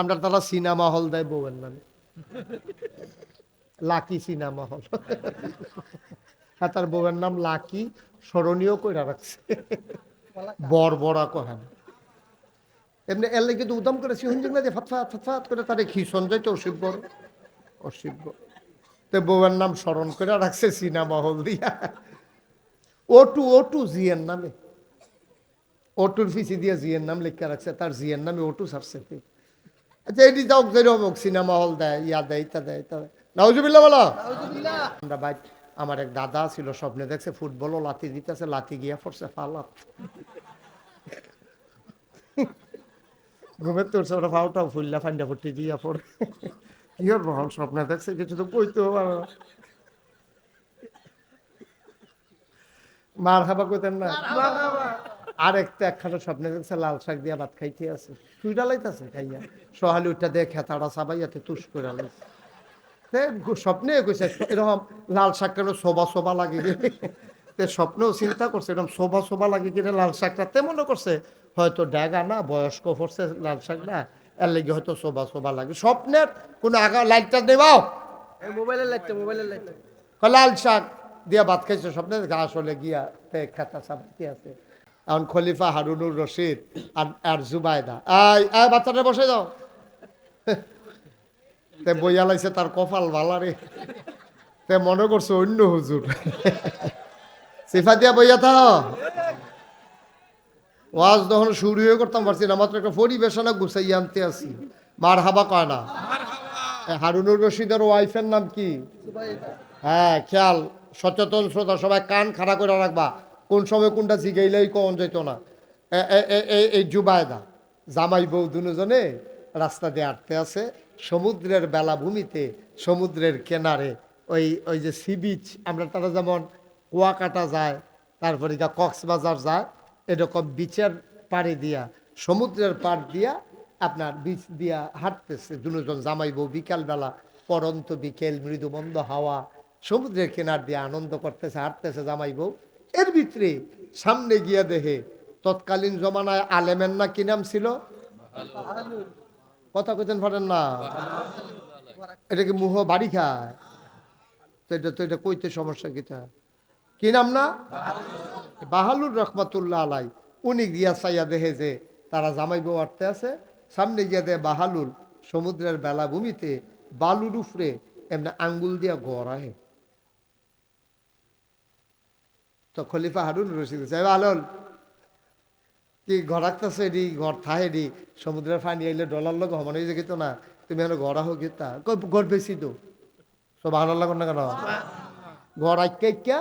আমরা তারা cinema hall দেয় বউয়ের নামে। Lucky cinema hall. হ্যাঁ তার বউয়ের নাম লাকি স্মরণীয় কইরা রাখছে। বর বড়া কহেন। এমনি এর লাগে কিন্তু উদম করে সিহঞ্জিং না যে ফাতফাত ফাতফাত করে তারে খিসন যাইতে অসিব্য অসিব্য তো বউয়ের নাম স্মরণ করে রাখছে সিনেমা হল দিয়া। ওটু ওটু জিয়ের নামে। ওটুর ফিসি দিয়ে জিয়ের নাম লিখে রাখছে, তার জিয়ের নামে ওটু সারছে। আচ্ছা এটি যাও যেরকম হোক সিনেমা হল দেয় ইয়া দেয় ইতা দেয় ইতা দেয় নাউজুবিল্লা বলো। আমরা ভাই, আমার এক দাদা ছিল স্বপ্নে, দেখছে ফুটবলও লাতি দিতেছে লাতি গিয়া পড়ছে ফালাত। ঘুমের তোর সব ফাউটাও ফুললা ফান্ডা ফুটি দিয়া কি স্বপ্নে দেখছে, কিছু তো কইতেও পারো। মার খাবা কইতেন না? আর একটা একখানা স্বপ্নে দেখছে লাল শাক দিয়া ভাত খাইতে আছে। তুই ডালাইতেছে খাইয়া? সহালি উঠটা দিয়ে খেতাড়া সাবাইয়াতে তুষ করে লাইছে স্বপ্নে কইছে এরকম লাল শাক কেন শোভা শোভা লাগে। তে স্বপ্নেও চিন্তা করছে এরকম শোভা শোভা লাগে কিনা লাল শাকটা? তেমনও করছে হয়তো ড্যাগা না বয়স্ক পড়ছে লাল শাক না এর লেগে হয়তো শোভা শোভা লাগে। স্বপ্নের কোনো আগা লাইটটা নেবাও মোবাইলের লাইটটা মোবাইলের লাইটটা। লাল শাক দিয়া ভাত খাইছে স্বপ্নে আসলে গিয়া তে খেতা সাবাইতে আছে। এখন খলিফা হারুনুর রশিদ আর আর জুবাইদা আয় আয় বাচ্চাটা বসে যাও তে বইয়া লাইছে তার কপাল ভালারে তে মনে করছে অন্য হুজুর। সিফা দিয়া বইয়া থাও। ওয়াজ তখন শুরু হয়ে করতাম পারছি না মাত্র একটা পরিবেশনা গুছাই আনতে আসি। মার হাবা কয় না? হারুনুর রশিদের ওয়াইফের নাম কি? হ্যাঁ খেয়াল। সচেতন শ্রোতা সবাই কান খাড়া করে রাখবা। কোন সময় কোনটা জিগাইলেই কন যেত না। এই জুবায়দা, জামাই বউ দুজনে রাস্তা দিয়ে আটতে আছে, সমুদ্রের বেলাভূমিতে, সমুদ্রের কেনারে, ওই ওই যে সি বিচ, আমরা তারা যেমন কুয়াকাটা যায়, তারপরে গা কক্সবাজার যায়, এরকম বিচের পাড়ে দিয়া, সমুদ্রের পাড় দিয়া আপনার বিচ দিয়া হাঁটতেছে দুজন জামাই বউ বিকালবেলা, পরন্ত বিকেল, মৃদুমন্দ হাওয়া, সমুদ্রের কিনার দিয়ে আনন্দ করতেছে, হাঁটতেছে জামাই বউ। এর ভিতরে সামনে গিয়া দেহে তৎকালীন জমানায় আলেমের না কি নাম ছিল? কথা কইতেন পারেন না। এটা কি মুহ বাড়ি খায় তো এটা তো এটা কইতে সমস্যা কিটা কি নাম না? বাহালুর রহমাতুল্লাহ আলাই। উনি গিয়া চাইয়া দেহে যে তারা জামাই বউ আটতে আছে। সামনে গিয়া দেয় বাহালুল সমুদ্রের বেলাভূমিতে বালুর উফরে এমনি আঙ্গুল দিয়া গড়ায় তো খলিফা হারুন রশিদ সাহেব আলল কি ঘরাকতেছে এডি ঘর থাহে এডি সমুদ্রের পানি আইলে ডলার লোক হমান হয়ে যেত না। তুমি এখন গড়া হোক গীতা ঘর বেশি তো? সব ভালো লাগুন না কেন? ঘর আইকা আইকা?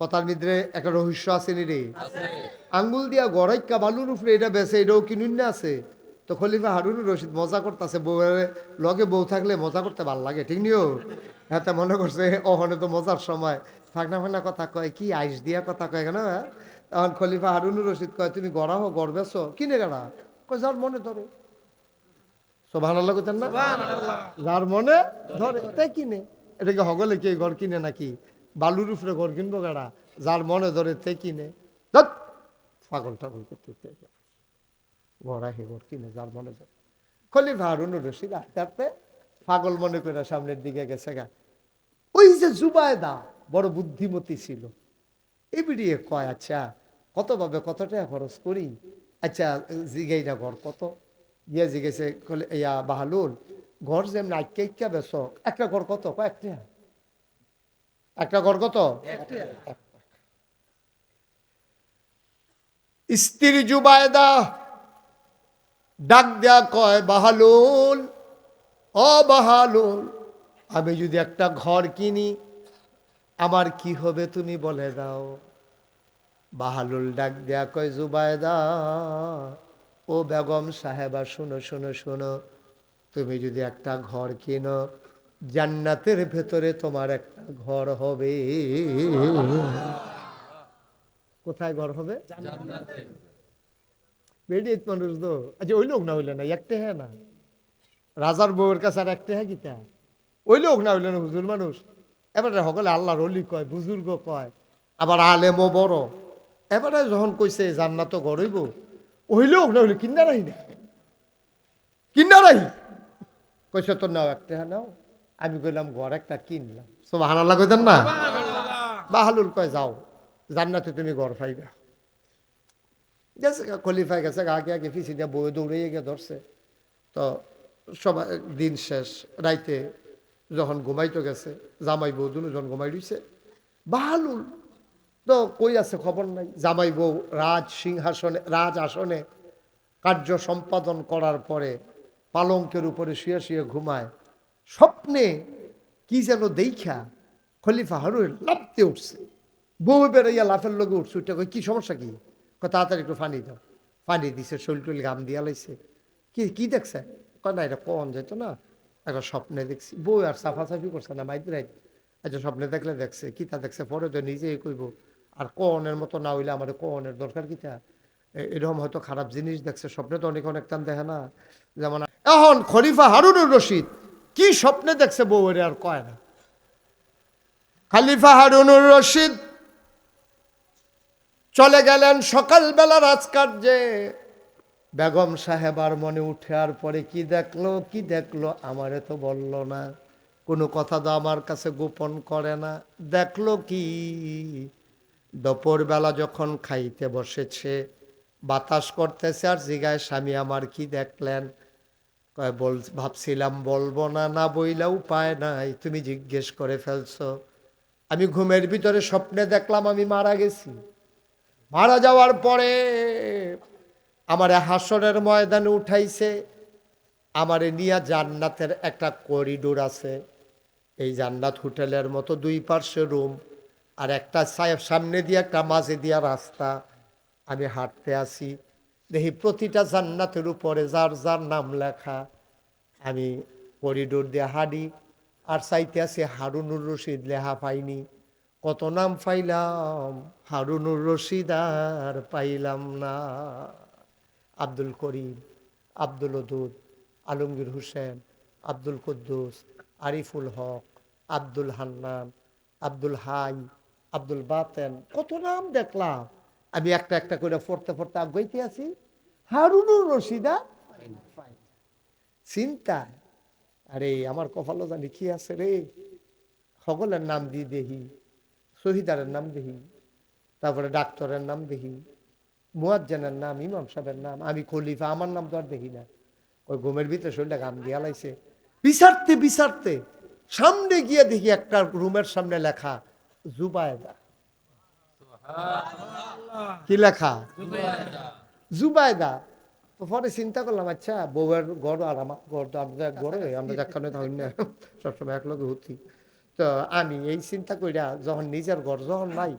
কথার ভিতরে একটা রহস্য আছে নি রে। আঙ্গুল দিয়া গড়াইকা বালুর উপরে এটা বেছে এটাও কিনুন না আছে? তো খলিফা হারুন রশিদ মজা করতেছে বউয়ের লগে বউ থাকলে মজা করতে ভালো লাগে ঠিক নিও? হ্যাঁ মনে করছে ওখানে তো মজার সময়। ফাঁকনা ফাঁকনা কথা কয় কি আইস দিয়া কথা কয় কেন হ্যাঁ? তখন খলিফা হারুনুর রশিদ কয় তুমি গড়া হো গড় বেছো কিনে গেলা? কয় যার মনে ধরে। সব ভালো লাগতেন না যার মনে ধরে তাই কিনে এটাকে হগলে কি ঘর কিনে নাকি? বালুর উপরে ঘর কিনবো গাড়া যার মনে ধরে তে কিনে পাগল টাগল করতে। ঘোড়া হে ঘর কিনে যার মনে ধরে। খলিফা হারুন রশিদ আস্তে আস্তে পাগল মনে করে সামনের দিকে গেছে গা। ওই যে জুবায়দা বড় বুদ্ধিমতী ছিল। এবিডিয়ে কয় আচ্ছা কত ভাবে কত টাকা খরচ করি? আচ্ছা জিগাই না ঘর কত? গিয়ে জিগেছে ইয়া বাহালুল ঘর যেমন আইকা ইকা বেশ। একটা ঘর কত? কয়েকটা একটা ঘর কত? স্ত্রী জুবায়দা ডাক দেয়া কয় বাহালুল ও বাহালুল আমি যদি একটা ঘর কিনি আমার কি হবে তুমি বলে দাও? বাহালুল ডাক দেয়া কয় জুবায়দা ও বেগম সাহেবা শোনো শোনো শোনো তুমি যদি একটা ঘর কিনো জান্নাতের ভেতরে তোমার একটা ঘর হবে। কোথায় ঘর হবে? বেডিত মানুষ তো। আচ্ছা ওই লোক না হইলে না একটা হ্যাঁ না? রাজার বউয়ের কাছে আর একটা হ্যাঁ গীতা ওই লোক না হইলে না হুজুর মানুষ? এবারে সকলে আল্লাহর অলি কয় বুজুর্গ কয় আবার আলেমও বড়। এবারে যখন কইছে জান্নাত গড়ইব ওই লোক না হইলে কিনা নাই না। রাহি। কইছে তো নাও একটা নাও। আমি কইলাম ঘর একটা কিনলাম। সব হানাল্লা কইতেন না? বাহালুল কয় যাও জান্নাতে তুমি ঘর পাইবা। গেছে খলিফায় গেছে গা, আগে আগে পিছিয়ে দিয়ে বই দৌড়ে গিয়ে ধরছে। তো সবাই দিন শেষ রাইতে যখন ঘুমাইতে গেছে, জামাই বউ দুজন ঘুমাই রইছে বাহালুল। তো কই আছে খবর নাই? জামাই বউ রাজ সিংহাসনে, রাজ আসনে কার্য সম্পাদন করার পরে পালঙ্কের উপরে শুয়ে শুয়ে ঘুমায়। স্বপ্নে কি যেন দেখা খলিফা হারুন লাফতে উঠছে। বউ বেড়াইয়া লাফের লগে উঠছে, উঠে কই কি সমস্যা কি? তাড়াতাড়ি একটু পানি দাও। পানি দিছে শৈল টুল গাম দিয়া লাইছে। কি কি দেখছে? কয় এটা কন যেত না। একটা স্বপ্নে দেখছি। বউ আর সাফাসাফি করছে না মাইদ রাইত। আচ্ছা স্বপ্নে দেখলে দেখছে, কিতা দেখছে, পরে তো নিজেই কইব, আর কনের মতো না হইলে আমার কনের দরকার কিতা? এরকম হয়তো খারাপ জিনিস দেখছে, স্বপ্নে তো অনেক অনেক টান দেখে না। যেমন এখন খলিফা হারুনুর রশিদ, কি স্বপ্নে দেখছে বউরে আর কয় না? খালিফা হারুনুর রশিদ চলে গেলেন সকালবেলা রাজকার্যে। বেগম সাহেবার মনে উঠে আর পরে, কি দেখল কি দেখল? আমারে তো বলল না। কোনো কথা তো আমার কাছে গোপন করে না। দেখল কি? দুপুরবেলা যখন খাইতে বসেছে, বাতাস করতেছে আর জিগায় স্বামী, আমার কি দেখলেন? বল, ভাবছিলাম, বলব না না বইলা উপায় নাই, তুমি জিজ্ঞেস করে ফেলছো। আমি ঘুমের ভিতরে স্বপ্নে দেখলাম আমি মারা গেছি। মারা যাওয়ার পরে আমার হাসরের ময়দানে উঠাইছে, আমারে নিয়া জান্নাতের একটা করিডোর আছে। এই জান্নাত হোটেলের মতো দুই পার্শ্বে রুম আর একটা সামনে দিয়ে একটা মাঝে দিয়া রাস্তা। আমি হাঁটতে আসি দেখি প্রতিটা জান্নাতের উপরে যার যার নাম লেখা। আমি করিডোর দিয়ে হাঁটি, আর চাইতে আছি হারুনুর রশিদ লেখা পাইনি। কত নাম পাইলাম? হারুনুর রশিদ আর পাইলাম না। আব্দুল করিম, আব্দুল ওদুদ, আলমগীর হোসেন, আব্দুল কুদ্দুস, আরিফুল হক, আব্দুল হান্নান, আব্দুল হাই, আব্দুল বাতেন, কত নাম দেখলাম। আমি একটা একটা করে পড়তে পড়তে আগাইতে আছি। হারুনুর রশিদা? চিন্তা আরে, আমার কপালও জানি কি আছে রে। সকলের নাম দিয়ে দেহি, শহীদারের নাম দেখি তারপরে ডাক্তারের নাম দেখি মুয়াজ্জানের নাম, ইমাম সাহেবের নাম, আমি খলিফা, আমার নাম তো আর দেখি না। ওই ঘুমের ভিতরে শরীরটা গাম দিয়া লাইছে বিচারতে বিচারতে, সামনে গিয়ে দেখি একটা রুমের সামনে লেখা, জুবায়দা। কি লেখা? জুবায়দা। তো পরে চিন্তা করলাম আচ্ছা বউয়ের গড় আর আমার গড় আমরা গড়ে আমরা একখানে থাকি না, সবসময় একলগে হতি। তো আমি এই চিন্তা কইরা, যখন নিজের ঘর, যখন নাই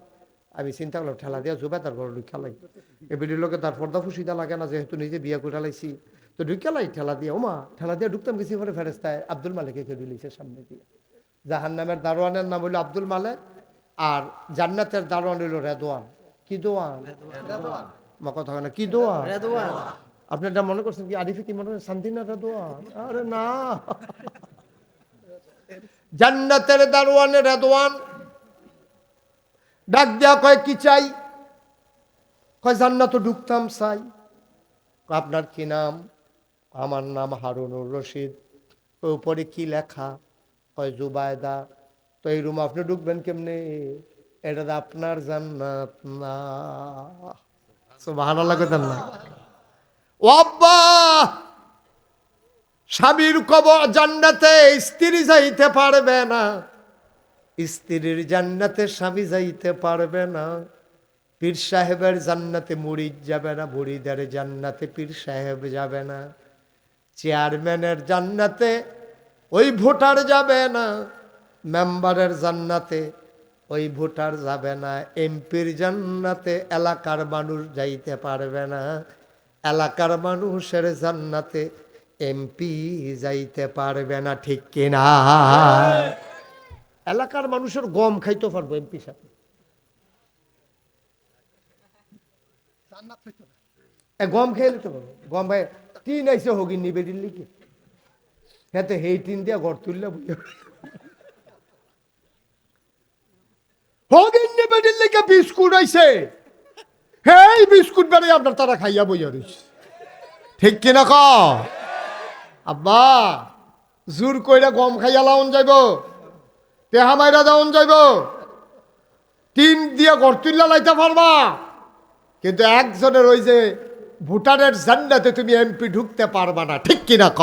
আমি চিন্তা করলাম ঠেলা দিয়া জুবাইদার ঘর ঢুকা লাই এবিলির লোকে তার পর্দা ফুসিদা লাগে না যেহেতু নিজে বিয়া করে লাইছি তো ঢুকে লাই ঠেলা দিয়া। ওমা ঠেলা দিয়া ঢুকতাম গেছি পরে ফেরেস্তায় আব্দুল মালিককে কে দিলিছে সামনে দিয়ে। জাহান নামের দারোয়ানের নাম হইল আব্দুল মালেক আর জান্নাতের দারোয়ান হইল রেদওয়ান। কি দোয়ান? মা কথা না কি দোয়ান? আপনি এটা মনে করছেন কি আরিফে কি মনে হয়? শান্তিনা রেদওয়ান? আরে না। জান্নাতের দারোয়ানে রেদওয়ান ডাক দেয়া কয়, কি চাই? কয়, জান্নাত ঢুকতাম চাই। আপনার কি নাম? আমার নাম হারুনুর রশিদ। উপরে কি লেখা? কয়, জুবায়দা। তো এই রুম আপনি ঢুকবেন কেমনে? এটা তো আপনার জান্নাত না। ভালো লাগে না ও স্বামীর কবর জান্নাতে স্ত্রী যাইতে পারবে না। স্ত্রীর জান্নাতে স্বামী যাইতে পারবে না। পীর সাহেবের জান্নাতে মুড়িদ যাবে না মুড়িদের জান্নাতে পীর সাহেব যাবে না। চেয়ারম্যানের জান্নাতে ওই ভোটার যাবে না, মেম্বারের জান্নাতে ওই ভোটার যাবে না। এমপির জান্নাতে এলাকার মানুষ যাইতে পারবে না, এলাকার মানুষের জান্নাতে এমপি যাইতে পারবে না, ঠিক কিনা? এলাকার মানুষের গম খাইতে পারব এমপি সাথে গম খেয়ে নিতে পারব। গম ভাই টিন আইসে হগি নিবে দিল্লি কি হ্যাঁ হেই টিন দিয়া ঘর তুললে বুঝে। আব্বা, জোর কইরা গম খাইয়া লাউন যাইব। তেহা মাইরা যাওন যাইব। তিন দিয়ে ঘর তুললা লাইতে পারবা। কিন্তু একজনের ওই যে ভুটানের জান্নাতে তুমি এমপি ঢুকতে পারবা না, ঠিক কিনা ক